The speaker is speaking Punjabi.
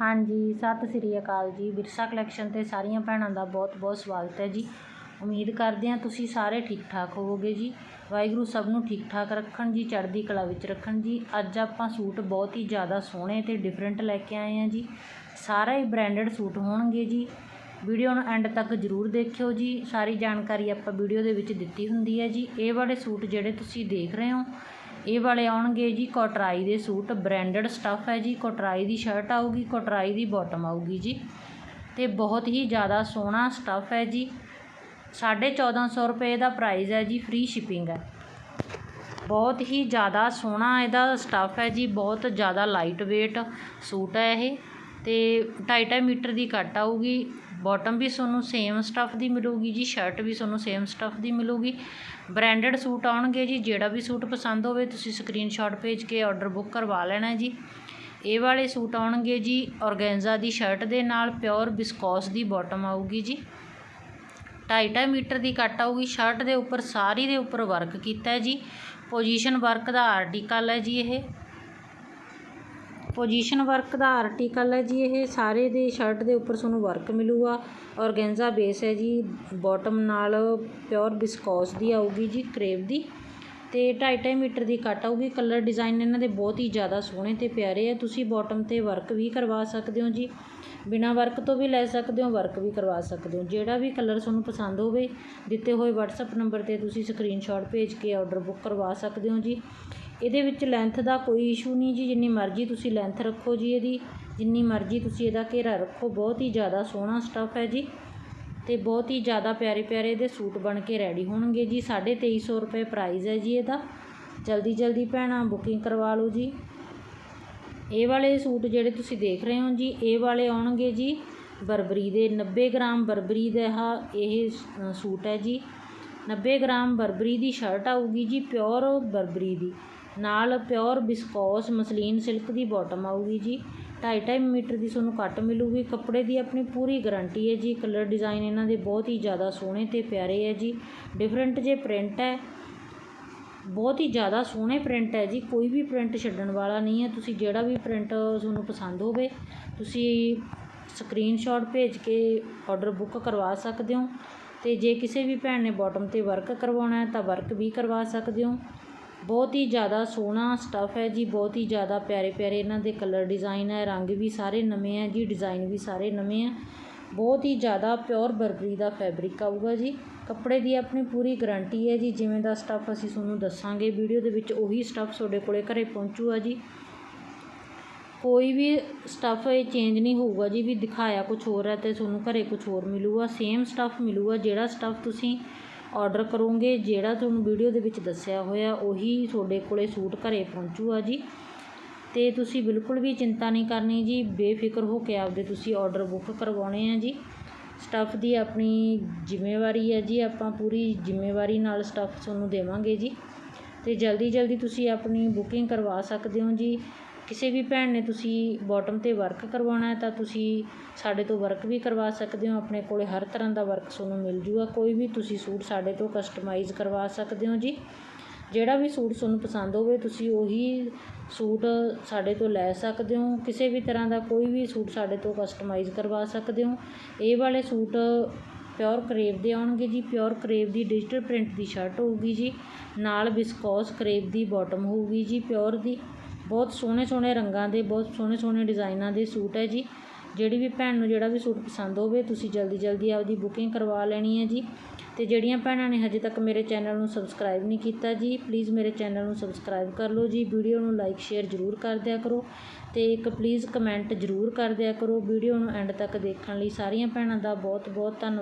ਹਾਂਜੀ, ਸਤਿ ਸ੍ਰੀ ਅਕਾਲ ਜੀ। ਵਿਰਸਾ ਕਲੈਕਸ਼ਨ ਤੇ ਸਾਰੀਆਂ ਭੈਣਾਂ ਦਾ ਬਹੁਤ-ਬਹੁਤ ਸਵਾਗਤ ਹੈ ਜੀ। ਉਮੀਦ ਕਰਦੇ ਹਾਂ ਤੁਸੀਂ ਸਾਰੇ ਠੀਕ ਠਾਕ ਹੋਵੋਗੇ ਜੀ। ਵਾਹਿਗੁਰੂ ਸਭ ਨੂੰ ਠੀਕ ਠਾਕ ਰੱਖਣ ਜੀ, ਚੜ੍ਹਦੀ ਕਲਾ ਵਿੱਚ ਰੱਖਣ ਜੀ। ਅੱਜ ਆਪਾਂ ਸੂਟ ਬਹੁਤ ਹੀ ਜ਼ਿਆਦਾ ਸੋਹਣੇ ਤੇ ਡਿਫਰੈਂਟ ਲੈ ਕੇ ਆਏ ਹਾਂ ਜੀ। ਸਾਰੇ ਹੀ ਬ੍ਰਾਂਡਡ ਸੂਟ ਹੋਣਗੇ ਜੀ। ਵੀਡੀਓ ਨੂੰ ਐਂਡ ਤੱਕ ਜ਼ਰੂਰ ਦੇਖਿਓ ਜੀ। ਸਾਰੀ ਜਾਣਕਾਰੀ ਆਪਾਂ ਵੀਡੀਓ ਦੇ ਵਿੱਚ ਦਿੱਤੀ ਹੁੰਦੀ ਹੈ ਜੀ। ਇਹ ਵਾਲੇ ਸੂਟ ਜਿਹੜੇ ਤੁਸੀਂ ਦੇਖ ਰਹੇ ਹੋ, ਇਹ ਵਾਲੇ ਆਉਣਗੇ ਜੀ ਕੋਟਰਾਈ ਦੇ ਸੂਟ। ਬ੍ਰਾਂਡਡ ਸਟੱਫ ਹੈ ਜੀ। ਕੋਟਰਾਈ ਦੀ ਸ਼ਰਟ ਆਊਗੀ, ਕੋਟਰਾਈ ਦੀ ਬਾਟਮ ਆਊਗੀ ਜੀ। ਤੇ ਬਹੁਤ ਹੀ ਜ਼ਿਆਦਾ ਸੋਹਣਾ ਸਟੱਫ ਹੈ ਜੀ। 1450 ਰੁਪਏ ਦਾ ਪ੍ਰਾਈਸ ਹੈ ਜੀ। ਫ੍ਰੀ ਸ਼ਿਪਿੰਗ ਹੈ। ਬਹੁਤ ਹੀ ਜ਼ਿਆਦਾ ਸੋਹਣਾ ਇਹਦਾ ਸਟੱਫ ਹੈ ਜੀ। ਬਹੁਤ ਜ਼ਿਆਦਾ ਲਾਈਟ weight ਸੂਟ ਹੈ ਇਹ। ਤੇ 2.5 ਮੀਟਰ ਦੀ ਕੱਟ ਆਊਗੀ। ਬਾਟਮ ਵੀ ਤੁਹਾਨੂੰ ਸੇਮ ਸਟੱਫ ਦੀ ਮਿਲੂਗੀ ਜੀ ਸ਼ਰਟ ਵੀ ਤੁਹਾਨੂੰ ਸੇਮ ਸਟੱਫ ਦੀ ਮਿਲੂਗੀ। ਬ੍ਰਾਂਡਡ ਸੂਟ ਆਉਣਗੇ ਜੀ, ਜਿਹੜਾ ਵੀ ਸੂਟ ਪਸੰਦ ਹੋਵੇ ਤੁਸੀਂ ਸਕਰੀਨਸ਼ਾਟ ਭੇਜ ਕੇ ਆਰਡਰ ਬੁੱਕ ਕਰਵਾ ਲੈਣਾ ਜੀ। ਇਹ ਵਾਲੇ ਸੂਟ ਆਉਣਗੇ ਜੀ ਔਰਗੈਂਜ਼ਾ ਦੀ ਸ਼ਰਟ ਦੇ ਨਾਲ ਪਿਓਰ ਬਿਸਕੋਸ ਦੀ ਬਾਟਮ ਆਊਗੀ ਜੀ। 2.5 ਮੀਟਰ ਦੀ ਕੱਟ ਆਊਗੀ ਸ਼ਰਟ ਦੇ ਉੱਪਰ, ਸਾਰੀ ਦੇ ਉੱਪਰ ਵਰਕ ਕੀਤਾ ਹੈ ਜੀ। ਪੋਜੀਸ਼ਨ ਵਰਕ ਦਾ ਆਰਟੀਕਲ ਹੈ ਜੀ ਇਹ। ਪੋਜੀਸ਼ਨ ਵਰਕ ਦਾ ਆਰਟੀਕਲ ਹੈ ਜੀ, ਇਹ ਸਾਰੇ ਦੇ ਸ਼ਰਟ ਦੇ ਉੱਪਰ ਤੁਹਾਨੂੰ ਵਰਕ ਮਿਲੂਗਾ। ਔਰਗੈਂਜ਼ਾ ਬੇਸ ਹੈ ਜੀ ਬਾਟਮ ਨਾਲ ਪਿਓਰ ਬਿਸਕੋਸ ਦੀ ਆਊਗੀ ਜੀ ਕਰੇਵ ਦੀ। ਤੇ 2.5 ਮੀਟਰ ਦੀ ਕੱਟ ਆਊਗੀ। ਕਲਰ ਡਿਜ਼ਾਈਨ ਇਹਨਾਂ ਦੇ ਬਹੁਤ ਹੀ ਜ਼ਿਆਦਾ ਸੋਹਣੇ ਤੇ ਪਿਆਰੇ ਆ। ਤੁਸੀਂ ਬਾਟਮ ਤੇ ਵਰਕ ਵੀ ਕਰਵਾ ਸਕਦੇ ਹੋ ਜੀ। ਬਿਨਾ ਵਰਕ ਤੋਂ ਵੀ ਲੈ ਸਕਦੇ ਹੋ ਵਰਕ ਵੀ ਕਰਵਾ ਸਕਦੇ ਹੋ। ਜਿਹੜਾ ਵੀ ਕਲਰ ਤੁਹਾਨੂੰ ਪਸੰਦ ਹੋਵੇ, ਦਿੱਤੇ ਹੋਏ WhatsApp ਨੰਬਰ ਤੇ ਤੁਸੀਂ ਸਕਰੀਨਸ਼ਾਟ ਭੇਜ ਕੇ ਆਰਡਰ ਬੁੱਕ ਕਰਵਾ ਸਕਦੇ ਹੋ ਜੀ। ਇਹਦੇ ਵਿੱਚ ਲੈਂਥ ਦਾ ਕੋਈ ਇਸ਼ੂ ਨਹੀਂ ਜੀ। ਜਿੰਨੀ ਮਰਜ਼ੀ ਤੁਸੀਂ ਲੈਂਥ ਰੱਖੋ ਜੀ ਇਹਦੀ। ਜਿੰਨੀ ਮਰਜ਼ੀ ਤੁਸੀਂ ਇਹਦਾ ਘੇਰਾ ਰੱਖੋ। ਬਹੁਤ ਹੀ ਜ਼ਿਆਦਾ ਸੋਹਣਾ ਸਟੱਫ ਹੈ ਜੀ। ਅਤੇ ਬਹੁਤ ਹੀ ਜ਼ਿਆਦਾ ਪਿਆਰੇ ਪਿਆਰੇ ਇਹਦੇ ਸੂਟ ਬਣ ਕੇ ਰੈਡੀ ਹੋਣਗੇ ਜੀ। 2350 ਰੁਪਏ ਪ੍ਰਾਈਜ਼ ਹੈ ਜੀ ਇਹਦਾ। ਜਲਦੀ ਜਲਦੀ ਭੈਣਾਂ ਬੁਕਿੰਗ ਕਰਵਾ ਲਓ ਜੀ। ਇਹ ਵਾਲੇ ਸੂਟ ਜਿਹੜੇ ਤੁਸੀਂ ਦੇਖ ਰਹੇ ਹੋ ਜੀ, ਇਹ ਵਾਲੇ ਆਉਣਗੇ ਜੀ। ਬਰਬਰੀ ਦੇ 90 ਗ੍ਰਾਮ ਬਰਬਰੀ ਦਾ ਇਹ ਸੂਟ ਹੈ ਜੀ। 90 ਗ੍ਰਾਮ ਬਰਬਰੀ ਦੀ ਸ਼ਰਟ ਆਊਗੀ ਜੀ ਪਿਓਰ ਬਰਬਰੀ ਦੀ। ਨਾਲ ਪਿਓਰ ਬਿਸਕੋਸ ਮਸਲੀਨ ਸਿਲਕ ਦੀ ਬਾਟਮ ਆਊਗੀ ਜੀ। 2.5 ਮੀਟਰ ਦੀ ਤੁਹਾਨੂੰ ਕੱਟ ਮਿਲੂਗੀ। ਕੱਪੜੇ ਦੀ ਆਪਣੀ ਪੂਰੀ ਗਾਰੰਟੀ ਹੈ ਜੀ। ਕਲਰ ਡਿਜ਼ਾਈਨ ਇਹਨਾਂ ਦੇ ਬਹੁਤ ਹੀ ਜ਼ਿਆਦਾ ਸੋਹਣੇ ਤੇ ਪਿਆਰੇ ਹੈ ਜੀ। ਡਿਫਰੈਂਟ ਜੇ ਪ੍ਰਿੰਟ ਹੈ, ਬਹੁਤ ਹੀ ਜ਼ਿਆਦਾ ਸੋਹਣੇ ਪ੍ਰਿੰਟ ਹੈ ਜੀ। ਕੋਈ ਵੀ ਪ੍ਰਿੰਟ ਛੱਡਣ ਵਾਲਾ ਨਹੀਂ ਹੈ। ਤੁਸੀਂ ਜਿਹੜਾ ਵੀ ਪ੍ਰਿੰਟ ਤੁਹਾਨੂੰ ਪਸੰਦ ਹੋਵੇ, ਤੁਸੀਂ ਸਕਰੀਨਸ਼ਾਟ ਭੇਜ ਕੇ ਆਰਡਰ ਬੁੱਕ ਕਰਵਾ ਸਕਦੇ ਹੋ। ਤੇ ਜੇ ਕਿਸੇ ਵੀ ਭੈਣ ਨੇ ਬਾਟਮ ਤੇ ਵਰਕ ਕਰਵਾਉਣਾ ਹੈ, ਤਾਂ ਵਰਕ ਵੀ ਕਰਵਾ ਸਕਦੇ ਹੋ। ਬਹੁਤ ਹੀ ਜ਼ਿਆਦਾ ਸੋਹਣਾ ਸਟੱਫ ਹੈ ਜੀ, ਬਹੁਤ ਹੀ ਜ਼ਿਆਦਾ ਪਿਆਰੇ ਪਿਆਰੇ ਇਹਨਾਂ ਦੇ ਕਲਰ ਡਿਜ਼ਾਈਨ ਹੈ, ਰੰਗ ਵੀ ਸਾਰੇ ਨਵੇਂ ਹੈ ਜੀ ਡਿਜ਼ਾਇਨ ਵੀ ਸਾਰੇ ਨਵੇਂ ਹੈ। ਬਹੁਤ ਹੀ ਜ਼ਿਆਦਾ ਪਿਓਰ ਬਰਬਰੀ ਦਾ ਫੈਬਰਿਕ ਆਊਗਾ ਜੀ। ਕੱਪੜੇ ਦੀ ਆਪਣੀ ਪੂਰੀ ਗਰੰਟੀ ਹੈ ਜੀ, ਜਿਵੇਂ ਦਾ ਸਟੱਫ ਅਸੀਂ ਤੁਹਾਨੂੰ ਦੱਸਾਂਗੇ ਵੀਡੀਓ ਦੇ ਵਿੱਚ ਉਹੀ ਸਟੱਫ ਤੁਹਾਡੇ ਕੋਲੇ ਘਰੇ ਪਹੁੰਚੂਗਾ ਜੀ। ਕੋਈ ਵੀ ਸਟੱਫ ਇਹ ਚੇਂਜ ਨਹੀਂ ਹੋਊਗਾ ਜੀ, ਵੀ ਦਿਖਾਇਆ ਕੁਝ ਹੋਰ ਹੈ ਤੇ ਤੁਹਾਨੂੰ ਘਰੇ ਕੁਝ ਹੋਰ ਮਿਲੂਗਾ ਸੇਮ ਸਟੱਫ ਮਿਲੂਗਾ, ਜਿਹੜਾ ਸਟੱਫ ਤੁਸੀਂ ਔਡਰ ਕਰੋਂਗੇ। ਜਿਹੜਾ ਤੁਹਾਨੂੰ ਵੀਡੀਓ ਦੇ ਵਿੱਚ ਦੱਸਿਆ ਹੋਇਆ, ਉਹੀ ਤੁਹਾਡੇ ਕੋਲੇ ਸੂਟ ਘਰੇ ਪਹੁੰਚੂਗਾ ਜੀ। ਤੇ ਤੁਸੀਂ ਬਿਲਕੁਲ ਵੀ ਚਿੰਤਾ ਨਹੀਂ ਕਰਨੀ ਜੀ, ਬੇਫਿਕਰ ਹੋ ਕੇ ਆਪਦੇ ਤੁਸੀਂ ਆਰਡਰ ਬੁੱਕ ਕਰਵਾਉਣੇ ਆ ਜੀ। ਸਟੱਫ ਦੀ ਆਪਣੀ ਜ਼ਿੰਮੇਵਾਰੀ ਹੈ ਜੀ, ਆਪਾਂ ਪੂਰੀ ਜ਼ਿੰਮੇਵਾਰੀ ਨਾਲ ਸਟੱਫ ਤੁਹਾਨੂੰ ਦੇਵਾਂਗੇ ਜੀ। ਤੇ ਜਲਦੀ ਜਲਦੀ ਤੁਸੀਂ ਆਪਣੀ ਬੁਕਿੰਗ ਕਰਵਾ ਸਕਦੇ ਹੋ ਜੀ। ਕਿਸੇ ਵੀ ਭੈਣ ਨੇ ਤੁਸੀਂ ਬੋਟਮ ਤੇ ਵਰਕ ਕਰਵਾਉਣਾ ਤਾਂ ਤੁਸੀਂ ਸਾਡੇ ਤੋਂ ਵਰਕ ਵੀ ਕਰਵਾ ਸਕਦੇ ਹੋ। ਆਪਣੇ ਕੋਲ ਹਰ ਤਰ੍ਹਾਂ ਦਾ ਵਰਕ ਤੁਹਾਨੂੰ ਮਿਲ ਜੂਗਾ। ਕੋਈ ਵੀ ਤੁਸੀਂ ਸੂਟ ਸਾਡੇ ਤੋਂ ਕਸਟਮਾਈਜ਼ ਕਰਵਾ ਸਕਦੇ ਹੋ ਜੀ। ਜਿਹੜਾ ਵੀ ਸੂਟ ਤੁਹਾਨੂੰ ਪਸੰਦ ਹੋਵੇ, ਤੁਸੀਂ ਉਹੀ ਸੂਟ ਸਾਡੇ ਤੋਂ ਲੈ ਸਕਦੇ ਹੋ। ਕਿਸੇ ਵੀ ਤਰ੍ਹਾਂ ਦਾ ਕੋਈ ਵੀ ਸੂਟ ਸਾਡੇ ਤੋਂ ਕਸਟਮਾਈਜ਼ ਕਰਵਾ ਸਕਦੇ ਹੋ। ਇਹ ਵਾਲੇ ਸੂਟ ਪਿਓਰ ਕਰੇਬ ਦੇ ਆਉਣਗੇ ਜੀ। ਪਿਓਰ ਕਰੇਬ ਦੀ ਡਿਜੀਟਲ ਪ੍ਰਿੰਟ ਦੀ ਸ਼ਰਟ ਹੋਊਗੀ ਜੀ। ਨਾਲ ਬਿਸਕੋਸ ਕਰੇਬ ਦੀ ਬਾਟਮ ਹੋਊਗੀ ਜੀ। ਪਿਓਰ ਦੀ ਬਹੁਤ ਸੋਹਣੇ ਸੋਹਣੇ ਰੰਗਾਂ ਦੇ, ਬਹੁਤ ਸੋਹਣੇ ਸੋਹਣੇ ਡਿਜ਼ਾਈਨਾਂ ਦੇ ਸੂਟ ਹੈ ਜੀ। ਜਿਹੜੀ ਵੀ ਭੈਣ ਨੂੰ ਜਿਹੜਾ ਵੀ ਸੂਟ ਪਸੰਦ ਹੋਵੇ, ਤੁਸੀਂ ਜਲਦੀ ਜਲਦੀ ਆਪਦੀ ਬੁਕਿੰਗ ਕਰਵਾ ਲੈਣੀ ਹੈ ਜੀ। ਤੇ ਜਿਹੜੀਆਂ ਭੈਣਾਂ ਨੇ ਹਜੇ ਤੱਕ ਮੇਰੇ ਚੈਨਲ ਨੂੰ ਸਬਸਕ੍ਰਾਈਬ ਨਹੀਂ ਕੀਤਾ ਜੀ ਪਲੀਜ਼ ਮੇਰੇ ਚੈਨਲ ਨੂੰ ਸਬਸਕ੍ਰਾਈਬ ਕਰ ਲਓ ਜੀ। ਵੀਡੀਓ ਨੂੰ ਲਾਈਕ ਸ਼ੇਅਰ ਜ਼ਰੂਰ ਕਰ ਦਿਆ ਕਰੋ ਤੇ ਇੱਕ ਪਲੀਜ਼ ਕਮੈਂਟ ਜ਼ਰੂਰ ਕਰ ਦਿਆ ਕਰੋ। ਵੀਡੀਓ ਨੂੰ ਐਂਡ ਤੱਕ ਦੇਖਣ ਲਈ ਸਾਰੀਆਂ ਭੈਣਾਂ ਦਾ ਬਹੁਤ ਬਹੁਤ ਧੰਨਵਾਦ।